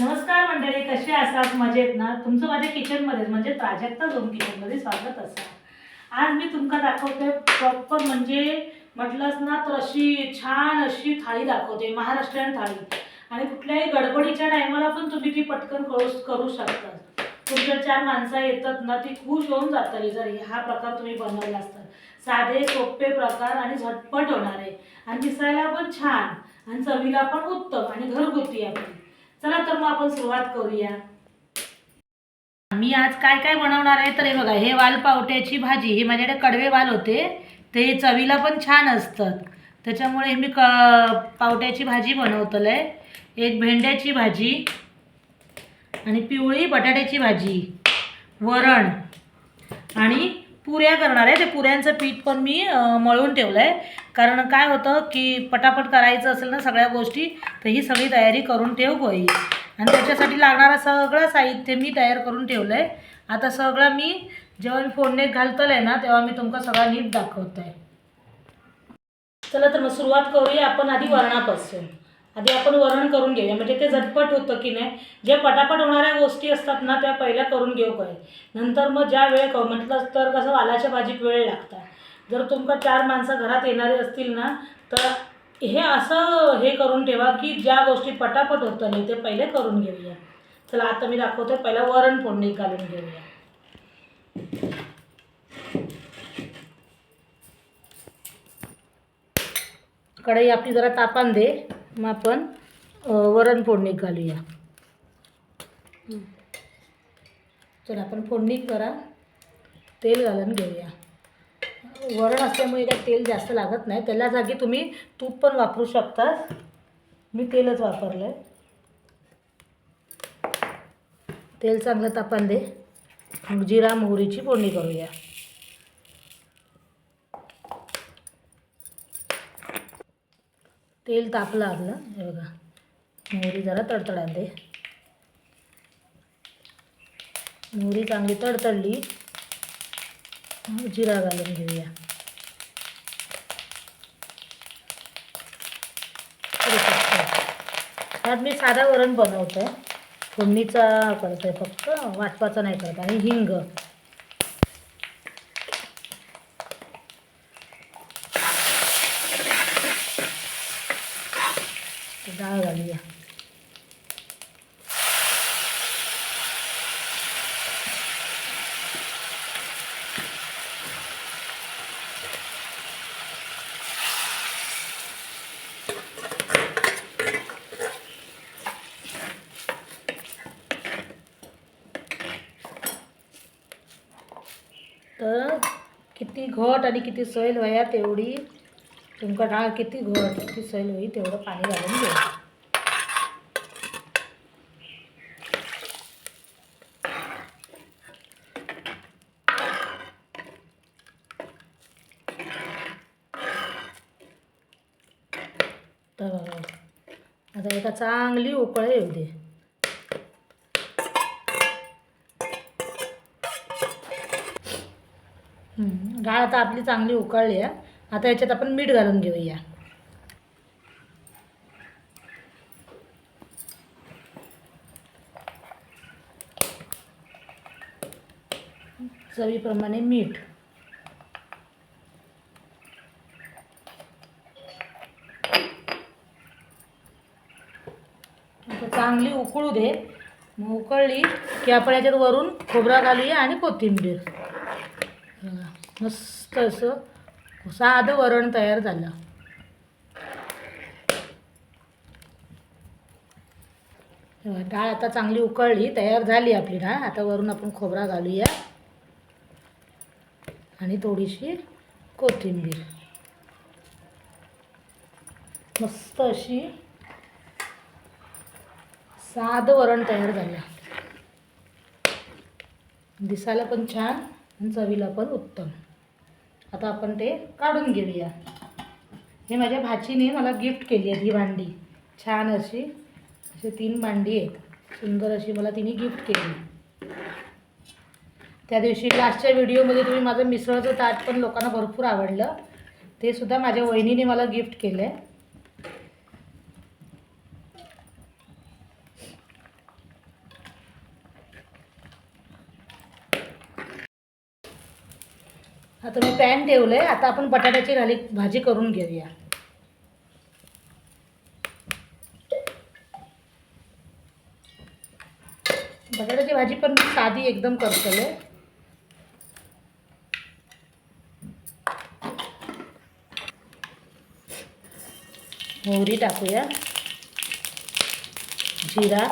नमस्कार मंडळी कसे असात मजेत ना? तुमचं माझ्या किचनमध्ये म्हणजे प्राजक्ता दोन किचनमध्ये स्वागत असा. आज मी तुमका दाखवते प्रॉपर म्हणजे म्हटलंच ना तर अशी छान अशी थाळी दाखवते महाराष्ट्रीयन थाळी. आणि कुठल्याही गडबडीच्या टायमाला पण तुम्ही ती पटकन करू करू शकता. तुमच्या चार माणसं येतात ना ती खुश होऊन जातात जर हा प्रकार तुम्ही बनवला असतात साधे सोपे प्रकार आणि झटपट होणारे. आणि दिसायला पण छान. आणि चवीला पण उत्तम. आणि घरगुती आपली. चला तर मग आपण सुरुवात करूया. मी आज काय काय बनवणार आहे तर हे बघा हे वाल पावट्याची भाजी हे माझ्याकडे कडवे वाल होते ते चवीला पण छान असतात. त्याच्यामुळे मी क पावट्याची भाजी बनवतलं आहे एक भेंड्याची भाजी आणि पिवळी बटाट्याची भाजी वरण आणि पुऱ्या करणार आहे. ते पुऱ्यांचं पीठ पण मी मळून ठेवलं आहे कारण काय होतं की पटापट करायचं असेल ना सगळ्या गोष्टी तर ही सगळी तयारी करून ठेव होई आणि त्याच्यासाठी लागणारं सगळं साहित्य मी तयार करून ठेवलं आहे आता सगळं मी जेव्हा मी फोडणे घालतलं आहे ना तेव्हा मी तुमका सगळं नीट दाखवत आहे चला तर मग सुरुवात करूया आपण आधी वरणापासून. आधी आपण वरण करून घेऊया. म्हणजे ते झटपट होतं की नाही. जे पटापट होणाऱ्या गोष्टी असतात ना त्या पहिल्या करून घेऊ काय. नंतर मग ज्या वेळ क- म्हटलं तर कसं वालाच्या भाजीत वेळ लागतात. जर तुमका चार माणसं घरात येणारे असतील ना तर हे असं हे करून ठेवा की ज्या गोष्टी पटापट होतं नाही ते पहिले करून घेऊया. चला आता मी दाखवते पहिला वरण फोडणी घालून घेऊया. कढई आपली जरा तापान दे. मग आपण वरण फोडणी घालूया. तर आपण फोडणी करा तेल घालून घेऊया. वरण असल्यामुळे काय तेल जास्त लागत नाही. त्याला जागी तुम्ही तूप पण वापरू शकता. मी तेलच वापरलं आहे तेल चांगलं तापान दे. मग जिरा मोहरीची फोडणी करूया. तेल तापलं आपलं हे बघा. मोहरी जरा तडतडा दे मोहरी चांगली तडतडली. जिरा घालून घेऊया. त्यात मी साधा वरण बनवतो आहे फोडणीचा करतोय आहे फक्त वाटपाचा नाही करत. आणि हिंग. डाळ घालूया तर किती घट आणि किती सैल वयात एवढी. तुमका डाळ किती घट किती सैल होईल तेवढं पाणी घालून घे. तर आता एका चांगली उकळ येऊ दे. डाळ आता आपली चांगली उकळली आहे आता याच्यात आपण मीठ घालून घेऊया. चवीप्रमाणे मीठ. आता चांगली उकळू दे. मग उकळली की आपण याच्यात वरून खोबरा घालूया आणि कोथिंबीर. मस्त असं साधं वरण तयार झालं. डाळ आता चांगली उकळली तयार झाली आपली डाळ. आता वरून आपण खोबरा घालूया. आणि थोडीशी कोथिंबीर. मस्त अशी साधं वरण तयार झालं. दिसायला पण छान आणि चवीला पण उत्तम. आता आपण ते काढून घेऊया. हे माझ्या भाचीने मला गिफ्ट केली आहे ही भांडी. छान अशी अशी तीन भांडी आहेत. सुंदर अशी मला तिने गिफ्ट केली. त्या दिवशी लास्टच्या व्हिडिओमध्ये तुम्ही माझं मिसळचं ताट पण लोकांना भरपूर आवडलं. ते सुद्धा माझ्या वहिनीने मला गिफ्ट केलं आहे आता मी पॅन ठेवलं आहे आता आपण बटाट्याची घाली भाजी करून घेऊया. बटाट्याची भाजी पण मी साधी एकदम करतले मोहरी टाकूया. जिरा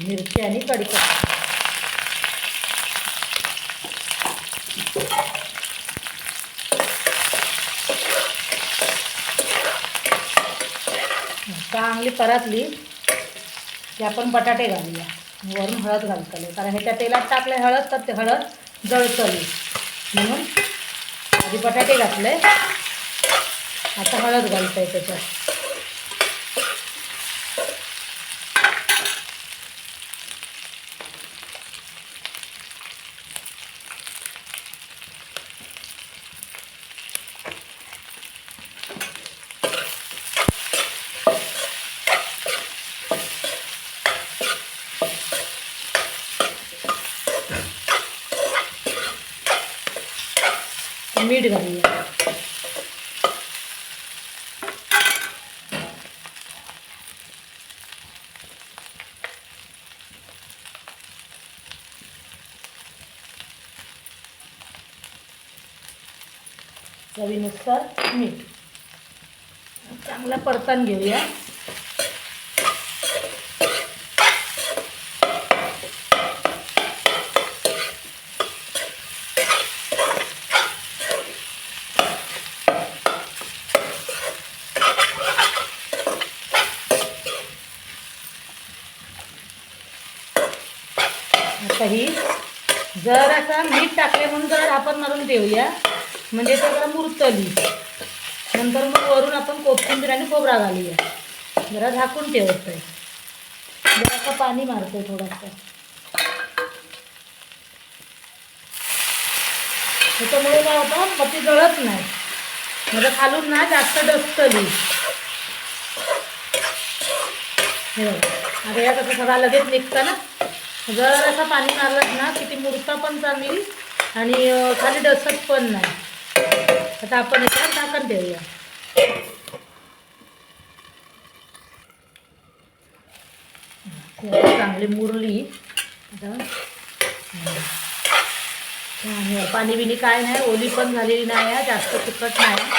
मिरची आणि कढीपत्ता. चांगली परतली की आपण बटाटे घालूया. वरून हळद घालतले. कारण ह्याच्या तेलात टाकले हळद तर ते हळद जळतली. म्हणून आधी बटाटे घातले. आता हळद घालतंय त्याच्यात. मीठ घालूया चवीनुसार मीठ चांगला परतन घेऊया आता ही जर असा मीठ टाकले म्हणून जर आपण मारून ठेवूया. म्हणजे ते जरा मुरतली. नंतर मग वरून आपण कोथिंबीर आणि खोबरा घालूया. जरा झाकून ठेवत आहे जरासं पाणी मारतोय थोडंसं. त्याच्यामुळे काय होतं मग ती जळत नाही. म्हणजे खालून ना जास्त डसतली. हे बघा. आता या कसं सगळा लगेच निघतं ना. जर असं पाणी मारलं ना की ती मुरता पण चांगली आणि खाली डसत पण नाही. आता आपण याच्यावर झाकण देऊया चांगली मुरली. आता पाणी बिनी काय नाही ओली पण झालेली नाही आहे जास्त तिखट नाही.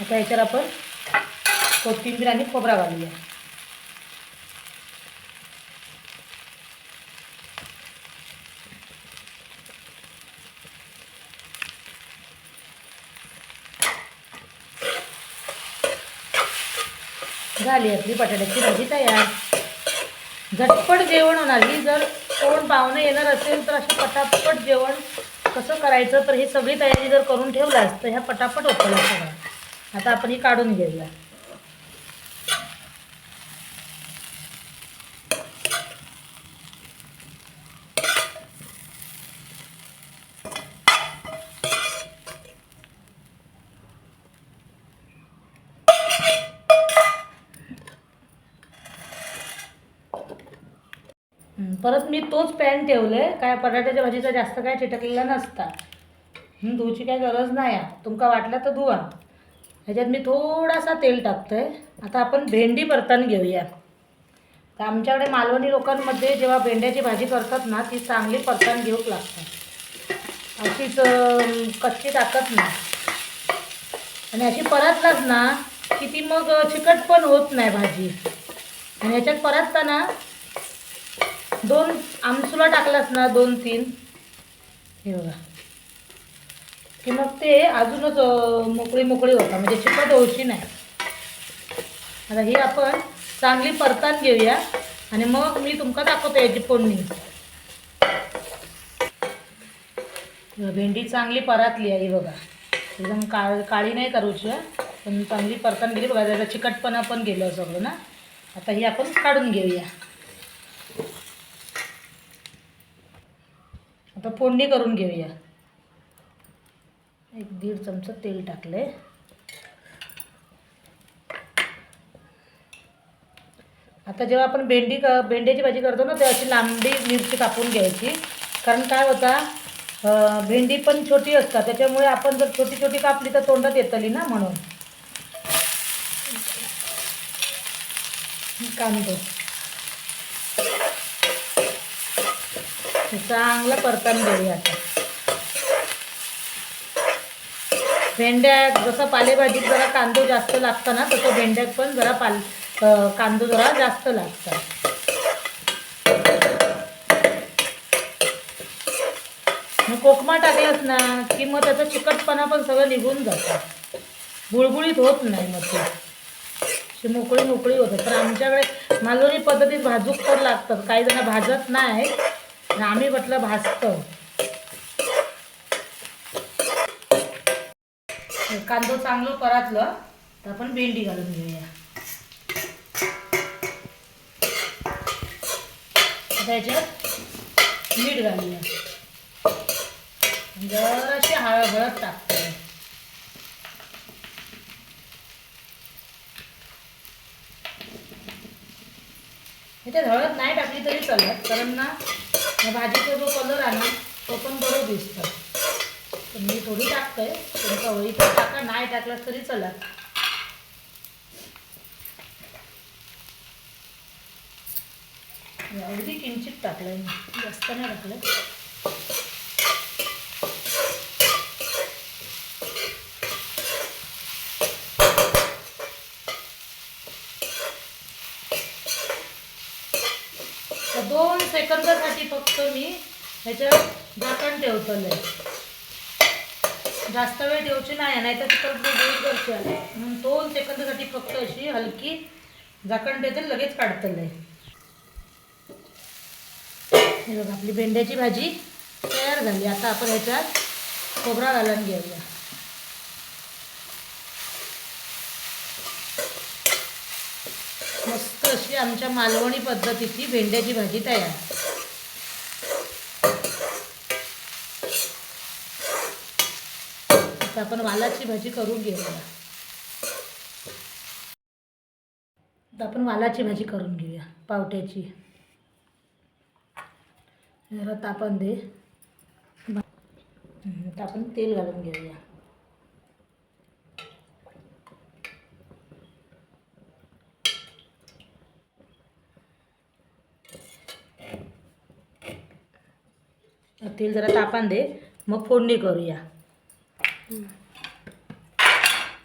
आता याच्यावर आपण कोथिंबीर आणि खोबरा घालूया. झाली आपली बटाट्याची भाजी तयार. झटपट जेवण होणार. ही जर कोण पाहुणे येणार असेल तर अशी पटापट जेवण कसं करायचं? तर ही सगळी तयारी जर करून ठेवलास तर ह्या पटापट होतं सगळं आता आपण ही काढून घेऊया हं, परत मी तोच पॅन ठेवले काय बटाट्याच्या भाजीचा जास्त काय चिटकलेला नसता. धुवची काय गरज नाही आहे. तुमका वाटलं तर धुवा. ह्याच्यात मी थोडासा तेल टाकतो आहे आता आपण भेंडी परतान घेऊया. तर आमच्याकडे मालवणी लोकांमध्ये जेव्हा भेंड्याची भाजी करतात ना ती चांगली परतान घेऊक लागतात. अशीच कच्ची टाकत नाही. आणि अशी परतलाच ना की ती मग चिकट पण होत नाही भाजी. आणि ह्याच्यात परतताना दोन आमसुला टाकलास ना दोन तीन. हे बघा. की मग ते अजूनच मोकळी मोकळी होता. म्हणजे चिकट ओळशी नाही. आता ही आपण चांगली परतान घेऊया. आणि मग मी तुमका दाखवतो याची फोडणी. भेंडी चांगली परातली आहे ही बघा. एकदम काळ काळी नाही करूची पण चांगली परतान गेली. बघा त्याचा चिकटपणा पण गेलं सगळं ना. आता ही आपण काढून घेऊया. फोडणी करून घेऊया. एक दीड चमचा तेल टाकले आता जेव्हा आपण भेंडी क भेंड्याची भाजी करतो ना तेव्हा अशी लांबी मिरची कापून घ्यायची. कारण काय होता भेंडी पण छोटी असतात त्याच्यामुळे आपण जर छोटी छोटी कापली तर तोंडात येतली ना म्हणून. कांदो. चांगलं परतान देऊया आता. भेंड्या जसं पालेभाजीत जरा कांदो जास्त लागतो ना तसं भेंड्यात पण जरा पाल कांदो जरा जास्त लागतात. मग कोकमा टाकलास ना की मग त्याचा चिकटपणा पण सगळं निघून जातं. गुळगुळीत होत नाही मग ते. मोकळी मोकळी होते. तर आमच्याकडे मालवणी पद्धतीत भाजूक तर लागतात. काही जण भाजत नाही आम्ही म्हटलं भाजतं. कांदो चांगलं परातलं तर आपण भेंडी घालून घेऊया. त्याच्यात मीठ घालूया. जराशी हळद हळद टाकतो. इथे हळद नाही टाकली तरी चालत कारण ना या भाजीचा जो कलर आहे ना तो पण बरोबर दिसतो. पण मी थोडी टाकते तुमचा वही तर टाका नाही टाकलास तरी चला. अगदी किंचित टाकलंय मी. जास्त नाही टाकलं तर दोन फक्त मी ह्याच्यात झाकण ठेवतलं जास्त वेळ ठेवची नाही नाही तर करची आले म्हणून दोन सेकंदासाठी फक्त अशी हलकी झाकण ठेवते लगेच काढतलं हे बघा आपली भेंड्याची भाजी तयार झाली. आता आपण ह्याच्यात खोबरा घालून घेऊया. मस्त अशी आमच्या मालवणी पद्धतीची भेंड्याची भाजी तयार आता आपण वालाची भाजी करून घेऊया. आपण वालाची भाजी करून घेऊया पावट्याची. जरा तापण दे. हं, आपण तेल घालून घेऊया. तेल जरा तापण दे मग फोडणी करूया.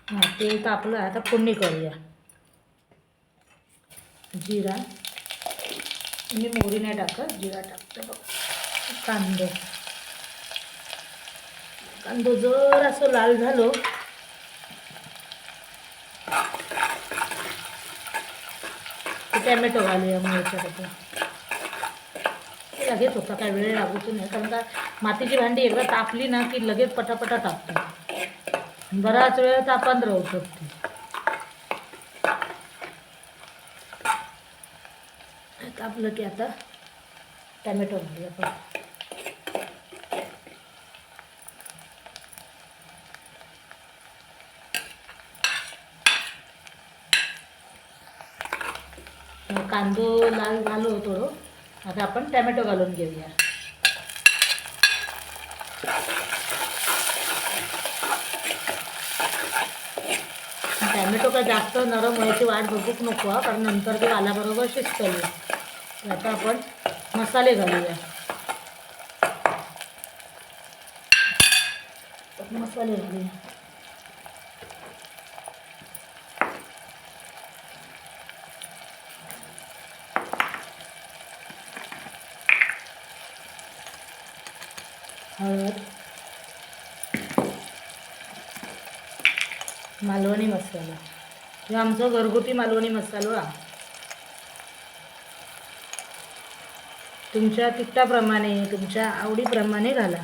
हां तेल तापलं आता फोडणी करूया. जिरा. मी मोहरी नाही टाकत जिरा टाकतो बघ. कांदो. कांदो जर असं लाल झालो टॅमॅटो घालूया मग याच्यात लगेच होता काय वेळ लागूच नाही कारण का मातीची भांडी एकदा तापली ना की लगेच पटापटा टाकतो बराच वेळ तापान राहू शकतो. तापलं की आता टॅमॅटो आपण. कांदो लाल घालू थोडं आता आपण टॅमॅटो घालून घेऊया. टॅमॅटो काय जास्त नरम व्हायची वाट बघूक नको हा, कारण नंतर ते आल्याबरोबर शिजतले तर आता आपण मसाले घालूया. मसाले घालूया. हळद मालवणी मसाला. हे आमचं घरगुती मालवणी मसालो तुमच्या तिखटाप्रमाणे तुमच्या आवडीप्रमाणे घाला.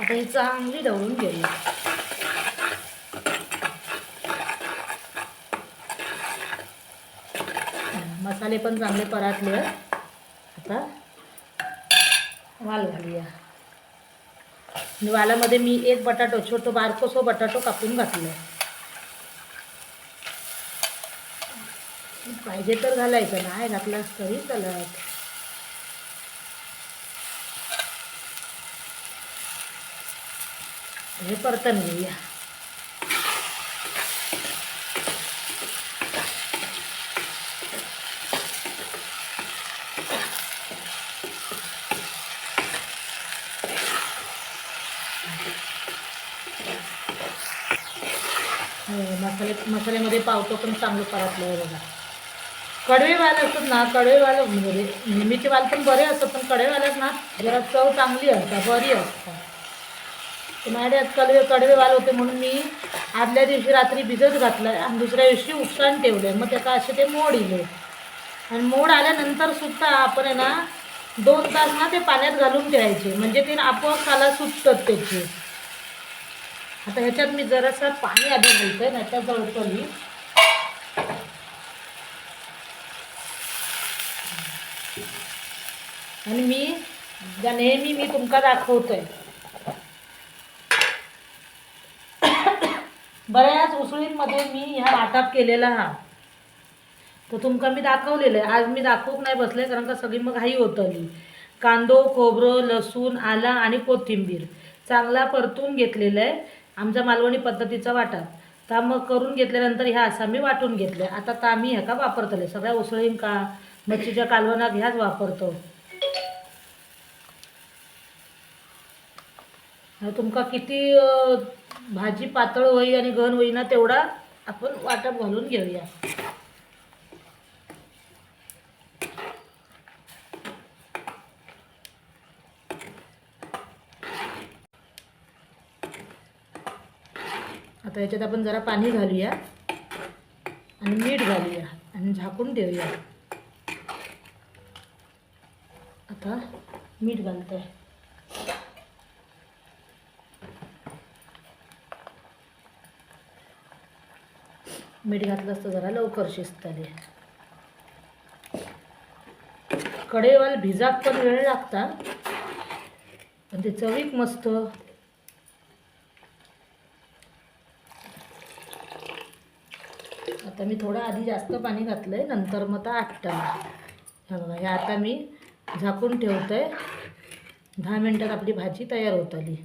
आता ही चांगली ढवळून घेऊया. मसाले पण चांगले परातले आता वाल घालूया. वालामध्ये मी एक बटाटो छोटो बारकोसो बटाटो कापून घातलं पाहिजे तर घालायचं नाही घातलास तरी चालत हे परतन घेऊया. हो, मसाले मसाल्यामध्ये पावतो पण चांगलं परतलं बघा. कडवेवाल असतात ना कडवेवाल म्हणजे नेहमीचे वाल पण बरे असतात पण कडवेवाल्यात ना जरा चव चांगली असतात बरी असतात माझ्या कडवे कडवेवाल होते म्हणून मी आदल्या दिवशी रात्री भिजत घातलं आणि दुसऱ्या दिवशी उपसान ठेवले मग त्याचा असे ते मोड इले. आणि मोड आल्यानंतर सुद्धा आपण आहे ना दोन तास ना ते पाण्यात घालून ठेवायचे. म्हणजे ते ना आपोआप खाला सुटतात त्याचे. आता ह्याच्यात मी जरासा पाणी आधी घालतोय ना त्या जळतली आणि मी म्हणजे नेहमी मी तुमका दाखवतोय. बऱ्याच उसळींमध्ये मी ह्या वाटप केलेला हा. तर तुमका मी दाखवलेलं आहे. आज मी दाखवूक नाही बसले कारण का सगळी मग घाई होतली कांदो खोबरं लसूण आला आणि कोथिंबीर. चांगला परतून घेतलेलं आहे. आमच्या मालवणी पद्धतीचा वाटाप. तर मग करून घेतल्यानंतर ह्या असा मी वाटून घेतले. आता तर आम्ही ह्या का वापरतले. सगळ्या उसळीं का मच्छीच्या कालवणात ह्याच वापरतो. तुमका किती भाजी पातळ होई आणि घन होई ना तेवढा आपण वाटप घालून घेऊया. आता याच्यात आपण जरा पाणी घालूया आणि मीठ घालूया आणि झाकून ठेवूया. आता मीठ घालतोय. मीठ घातलं असतं जरा लवकर शिजताले कडेवाल भिजात पण वेळ लागता पण ते चवीक मस्त. आता मी थोडं आधी जास्त पाणी घातलं आहे नंतर मग आता आठटा. हे बघा हे आता मी झाकून ठेवतो आहे दहा मिनटात आपली भाजी तयार होत आली.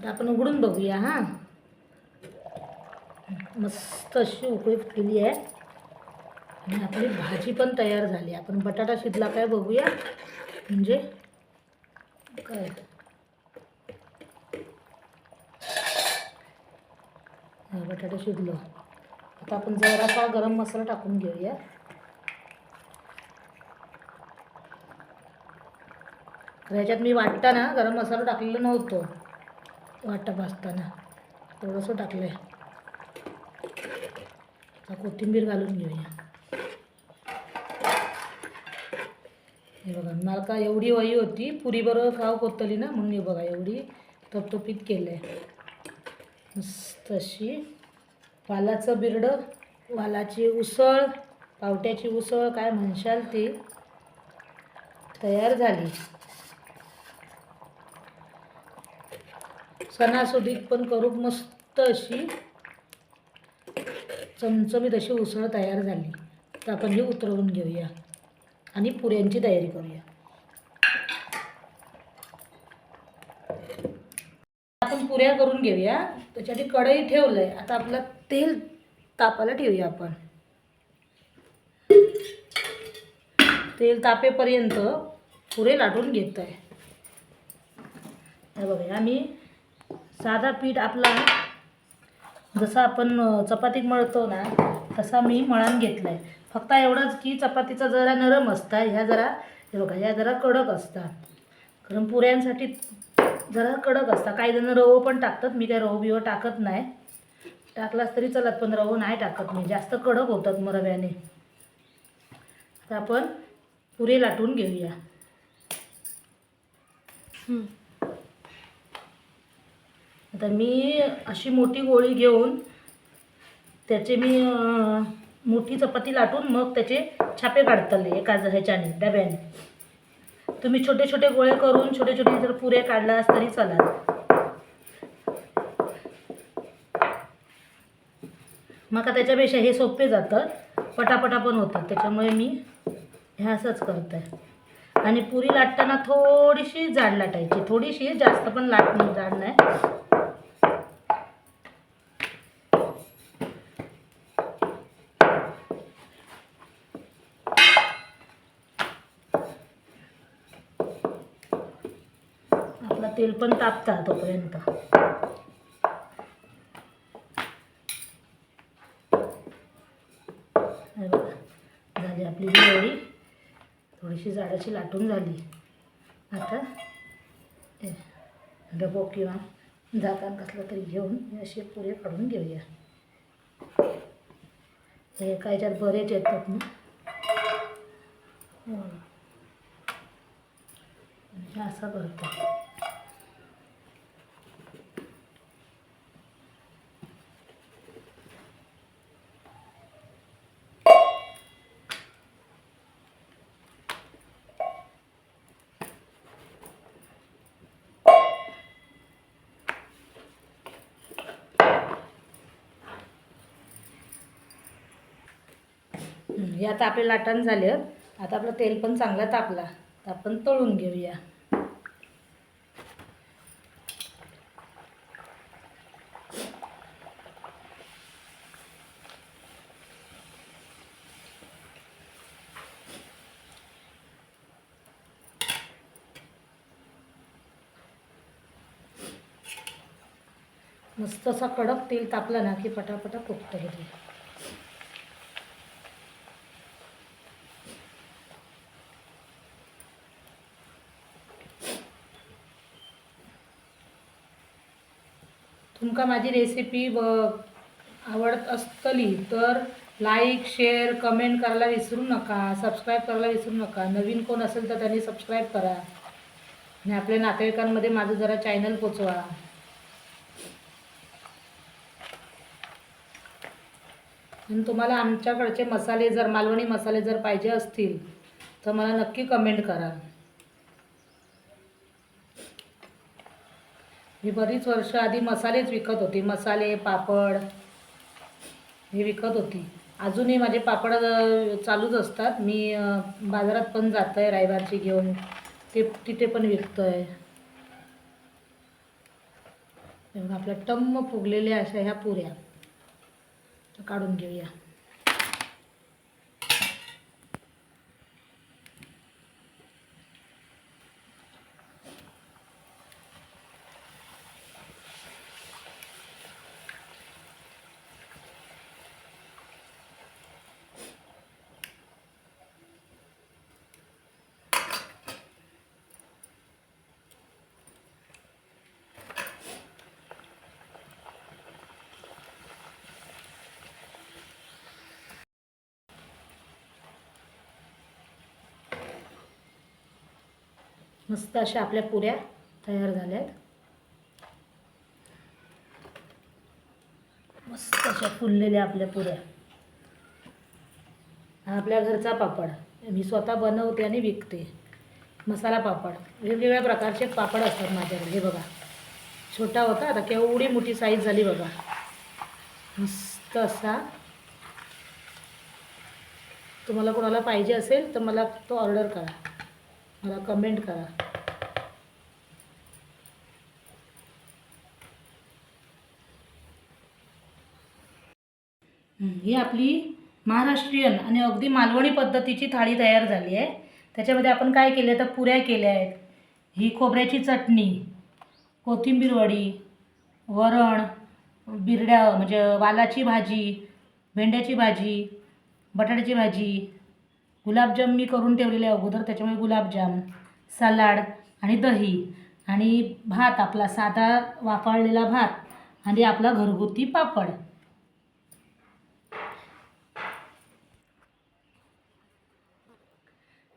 आता आपण उघडून बघूया हां. मस्त अशी उकळी फुटलेली आहे. आणि आपली भाजी पण तयार झाली. आपण बटाटा शिजला काय बघूया. म्हणजे काय? बटाटा शिजलो. आता आपण जरासा गरम मसाला टाकून घेऊया. ह्याच्यात मी वाटताना गरम मसाला टाकलेलं नव्हतं. वाटप असताना. थोडंसं टाकलं आहे आता कोथिंबीर घालून घेऊया. हे बघा मला का एवढी वही होती पुरीबरोबर खाव खाऊ कोतली ना म्हणून हे बघा एवढी तपतपीत केलं आहे मस्त अशी वालाचं बिरडं वालाची उसळ पावट्याची उसळ काय म्हणशाल ती तयार झाली. सणासुदीत पण करू मस्त अशी चमचमीत अशी उसळ तयार झाली. तर आपण ही उतरवून घेऊया आणि पुऱ्यांची तयारी करूया. आपण पुऱ्या करून घेऊया. त्याच्यासाठी कढई ठेवलंय. आता आपलं तेल तापायला ठेवूया आपण. तेल तापेपर्यंत पुरे लाटून घेत आहे बघा आम्ही साधा पीठ आपला जसं आपण चपाती चपातीत मळतो ना तसा मी मळान घेतला आहे फक्त एवढंच की चपातीचा जरा नरम असता ह्या जरा हे बघा ह्या जरा कडक असतात कारण पुऱ्यांसाठी जरा कडक असतात काही जण रवो पण टाकतात मी काय रवो बिवो टाकत नाही. टाकलास तरी चलत पण रवो नाही टाकत मी. जास्त कडक होतात मग रव्याने. तर आपण पुरे लाटून घेऊया. तर मी अशी मोठी गोळी घेऊन त्याचे मी मोठी चपाती लाटून मग त्याचे छापे काढतले एका ह्याच्याने डब्याने. तुम्ही छोटे छोटे गोळे करून छोटे छोटे जर पुरे काढलास तरी चला मग त्याच्यापेक्षा हे सोपे जातं पटापटा पण होतात त्याच्यामुळे मी हे असंच करत. आहे आणि पुरी लाटताना थोडीशी जाड लाटायची थोडीशी जास्त पण लाट नाही जाड नाही. तेल पण तापतं तोपर्यंत. झाली आपली ही थोडीशी झाडाची लाटून झाली. आता डबो किंवा जाताना कसलं तरी घेऊन असे पुरे काढून घेऊया. हे एका ह्याच्यात बरेच येतात ना. हो. असं करतो. हे आता आपले लाटण झाले आता आपलं तेल पण चांगलं तापला. तर आपण तळून घेऊया. मस्त असा कडक तेल तापलं ना की पटापटा फुगतं हे ते तुमका माझी रेसिपी व आवडत असतली तर लाईक शेअर कमेंट करायला विसरू नका. सबस्क्राईब करायला विसरू नका. नवीन कोण असेल तर त्यांनी सबस्क्राईब करा. आणि आपल्या नातेवाईकांमध्ये माझं जरा चॅनल पोचवा. आणि तुम्हाला आमच्याकडचे मसाले जर मालवणी मसाले जर पाहिजे असतील तर मला नक्की कमेंट करा. मी बरीच वर्ष आधी मसालेच विकत होती. मसाले पापड हे विकत होती. अजूनही माझे पापड चालूच असतात. मी बाजारात पण जात आहे रायबारची घेऊन. ते तिथे पण विकतो आहे आपल्या टम्म फुगलेल्या अशा ह्या पुऱ्या. काढून घेऊया. मस्त अशा आपल्या पुऱ्या तयार झाल्यात. मस्त अशा फुललेल्या आपल्या पुऱ्या. हा आपल्या घरचा पापड. मी स्वतः बनवते आणि विकते. मसाला पापड. वेगवेगळ्या प्रकारचे पापड असतात माझ्याकडे. हे बघा. छोटा होता. आता केवढी मोठी साईज झाली बघा. मस्त असा. तुम्हाला कोणाला पाहिजे असेल तर मला तो ऑर्डर करा. मला कमेंट करा. ही आपली महाराष्ट्रीयन आणि अगदी मालवणी पद्धतीची थाळी तयार झाली आहे. त्याच्यामध्ये आपण काय केले तर पुऱ्या केल्या आहेत. ही खोबऱ्याची चटणी कोथिंबीर वडी वरण बिरड्या म्हणजे वालाची भाजी भेंड्याची भाजी बटाट्याची भाजी गुलाबजाम मी करून ठेवलेले आहे अगोदर त्याच्यामुळे गुलाबजाम सलाड आणि दही आणि भात आपला साधा वाफाळलेला भात आणि आपला घरगुती पापड.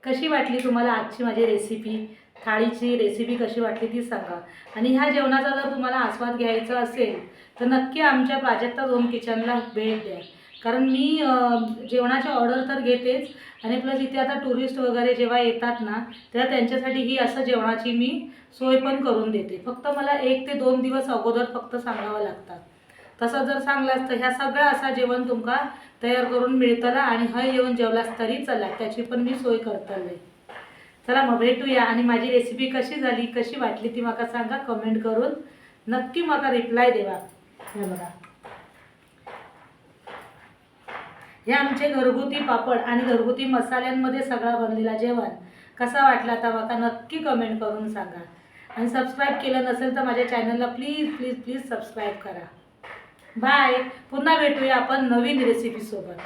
कशी वाटली तुम्हाला आजची माझी रेसिपी थाळीची रेसिपी कशी वाटली ती सांगा. आणि ह्या जेवणाचा जर तुम्हाला आस्वाद घ्यायचा असेल तर नक्की आमच्या प्राजक्ता झोन किचनला भेट द्या. कारण मी जेवणाची ऑर्डर तर घेतेच आणि प्लस इथे आता टुरिस्ट वगैरे जेव्हा येतात ना तेव्हा त्यांच्यासाठी ही असं जेवणाची मी सोय पण करून देते. फक्त मला एक ते दोन दिवस अगोदर फक्त सांगावं लागतात तसं जर सांगलं असतं ह्या सगळं असा जेवण तुमका तयार करून मिळतला आणि हय येऊन जेवलास तरी चला त्याची पण मी सोय करतले चला मग भेटूया. आणि माझी रेसिपी कशी झाली कशी वाटली ती माका सांगा कमेंट करून. नक्की माका रिप्लाय देवा. हे बघा. हे आमचे घरगुती पापड आणि घरगुती मसाल्यांमध्ये सगळा बनलेला जेवण. कसा वाटला आता माका नक्की कमेंट करून सांगा. आणि सबस्क्राईब केलं नसेल तर माझ्या चॅनलला प्लीज प्लीज प्लीज सबस्क्राईब करा. बाय पुन्हा भेटूया आपण नवीन रेसिपीसोबत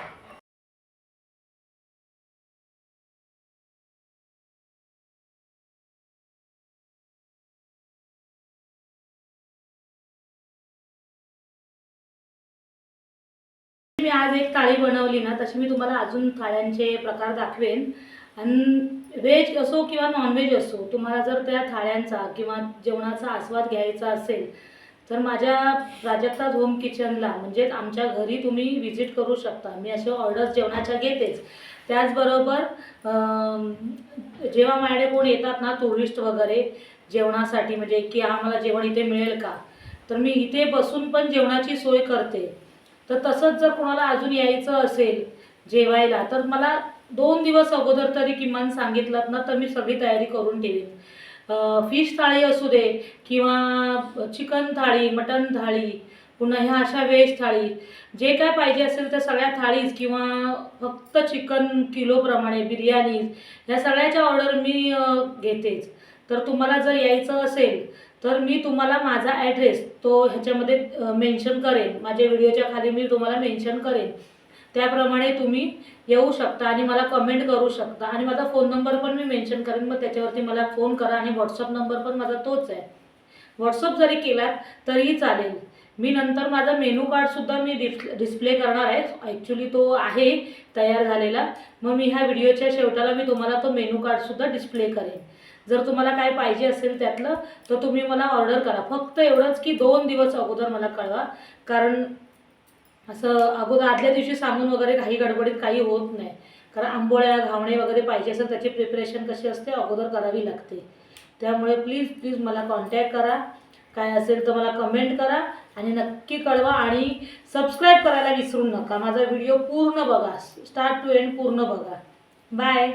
मी आज एक थाळी बनवली ना तशी मी तुम्हाला अजून थाळ्यांचे प्रकार दाखवेन. आणि व्हेज असो किंवा नॉनव्हेज असो तुम्हाला जर त्या थाळ्यांचा किंवा जेवणाचा आस्वाद घ्यायचा असेल तर माझ्या प्राजक्ताज होम किचनला म्हणजेच आमच्या घरी तुम्ही व्हिजिट करू शकता. मी असे ऑर्डर्स जेवणाच्या घेतेच. त्याचबरोबर जेव्हा माझ्याकडे कोण येतात ना टुरिस्ट वगैरे जेवणासाठी म्हणजे की आम्हाला जेवण इथे मिळेल का? तर मी इथे बसून पण जेवणाची सोय करते. तर तसंच जर कोणाला अजून यायचं असेल जेवायला तर मला दोन दिवस अगोदर तरी किमान सांगितलं ना तर मी सगळी तयारी करून ठेवीन फिश थाळी असू दे किंवा चिकन थाळी मटन थाळी पुन्हा ह्या अशा व्हेज थाळी जे काय पाहिजे असेल त्या सगळ्या थाळीज किंवा फक्त चिकन किलोप्रमाणे बिर्याणी ह्या सगळ्याच्या ऑर्डर मी घेतेच. तर तुम्हाला जर यायचं असेल तर मी तुम्हाला माझा ॲड्रेस तो ह्याच्यामध्ये मेन्शन करेन. माझ्या व्हिडिओच्या खाली मी तुम्हाला मेन्शन करेन. त्याप्रमाणे तुम्ही येऊ शकता आणि मला कमेंट करू शकता. आणि माझा फोन नंबर पण मी मेन्शन करेन. मग त्याच्यावरती मला फोन करा आणि व्हॉट्सअप नंबर पण माझा तोच आहे. व्हॉट्सअप जरी केलात तरीही चालेल. मी नंतर माझा मेनू कार्डसुद्धा मी डिस् डिस्प्ले करणार आहे. ॲक्च्युली तो आहे तयार झालेला. मग मी ह्या व्हिडिओच्या शेवटाला मी तुम्हाला तो मेनू कार्डसुद्धा डिस्प्ले करेन. जर तुम्हाला काय पाहिजे असेल त्यातलं तर तुम्ही मला ऑर्डर करा. फक्त एवढंच की दोन दिवस अगोदर मला कळवा. कारण असं अगोदर आदल्या दिवशी सांगून वगैरे काही गडबडीत काही होत नाही. कारण आंबोळ्या घावणे वगैरे पाहिजे असेल त्याची प्रिपरेशन कशी असते अगोदर करावी लागते. त्यामुळे प्लीज प्लीज मला कॉन्टॅक्ट करा. काय असेल तर मला कमेंट करा आणि नक्की कळवा. आणि सबस्क्राईब करायला विसरू नका. माझा व्हिडिओ पूर्ण बघा. स्टार्ट टू एंड पूर्ण बघा. बाय